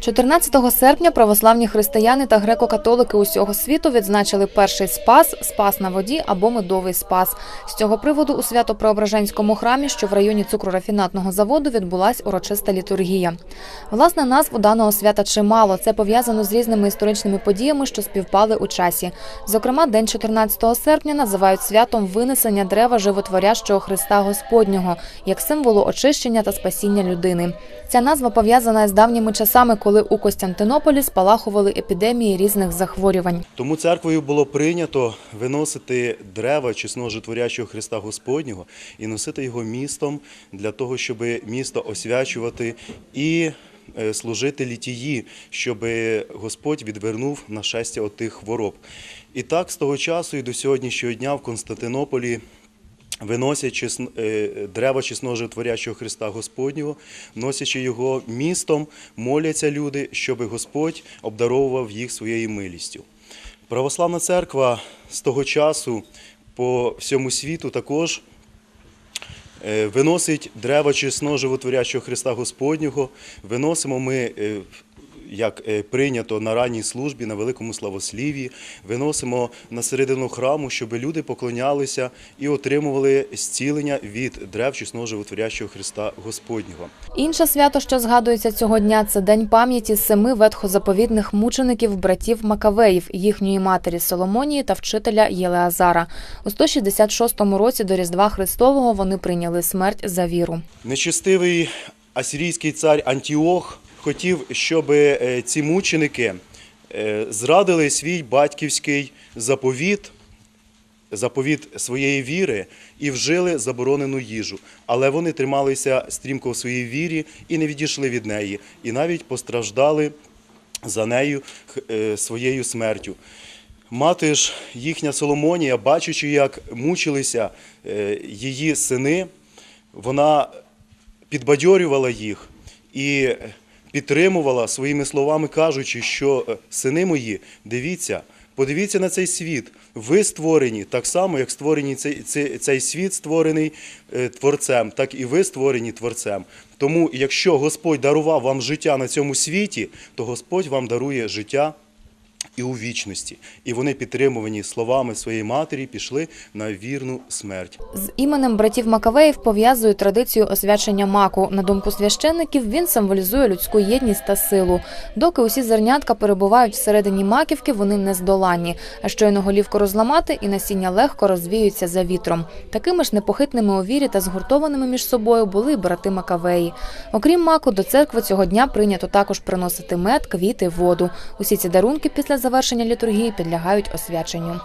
14 серпня православні християни та греко-католики усього світу відзначили перший спас, спас на воді або медовий спас. З цього приводу у Свято-Преображенському храмі, що в районі цукрорафінатного заводу, відбулась урочиста літургія. Власне, назв даного свята чимало. Це пов'язано з різними історичними подіями, що співпали у часі. Зокрема, день 14 серпня називають святом винесення дерева животворящого Христа Господнього як символу очищення та спасіння людини. Ця назва пов'язана з давніми часами, коли у Костянтинополі спалахували епідемії різних захворювань. Тому церквою було прийнято виносити дерева чесножитворячого Христа Господнього і носити його містом для того, щоб місто освячувати і е, служити літії, щоб Господь відвернув нашестя от тих хвороб. І так з того часу і до сьогоднішнього дня в Константинополі Виносять чесно- е, дерева чесножитворячого Христа Господнього, носячи його містом, моляться люди, щоб Господь обдаровував їх своєю милістю. Православна церква з того часу по всьому світу також е, виносить дерева чесного животворячого Христа Господнього. Виносимо ми, е, як е, прийнято на ранній службі, на великому славослів'ї, виносимо на середину храму, щоб люди поклонялися і отримували зцілення від дерев чесного животворячого Христа Господнього. Інше свято, що згадується цього дня, це день пам'яті семи ветхозаповідних мучеників братів Макавеїв, їхньої матері Соломонії та вчителя Єлеазара. У 166 році до Різдва Христового вони прийняли смерть за віру. Нечестивий асирійський цар Антіох хотів, щоб е, ці мученики е, зрадили свій батьківський заповіт, заповіт своєї віри і вжили заборонену їжу. Але вони трималися стрімко в своїй вірі і не відійшли від неї, і навіть постраждали за нею е, своєю смертю. Мати ж їхня Соломонія, бачачи, як мучилися її сини, вона підбадьорювала їх і підтримувала своїми словами, кажучи, що е, сини мої, дивіться, подивіться на цей світ. Ви створені так само, як створені цей, цей, цей світ створений е, творцем, так і ви створені творцем. Тому, якщо Господь дарував вам життя на цьому світі, то Господь вам дарує життя і у вічності. І вони, підтримувані словами своєї матері, пішли на вірну смерть. З іменем братів Макавеїв пов'язують традицію освячення маку. На думку священників, він символізує людську єдність та силу. Доки усі зернятка перебувають всередині маківки, вони нездоланні. А щойно голівку розламати, і насіння легко розвіються за вітром. Такими ж непохитними у вірі та згуртованими між собою були брати Макавеї. Окрім маку, до церкви цього дня прийнято також приносити мед, квіти, воду. Усі ці дарунки після завершення літургії підлягають освяченню.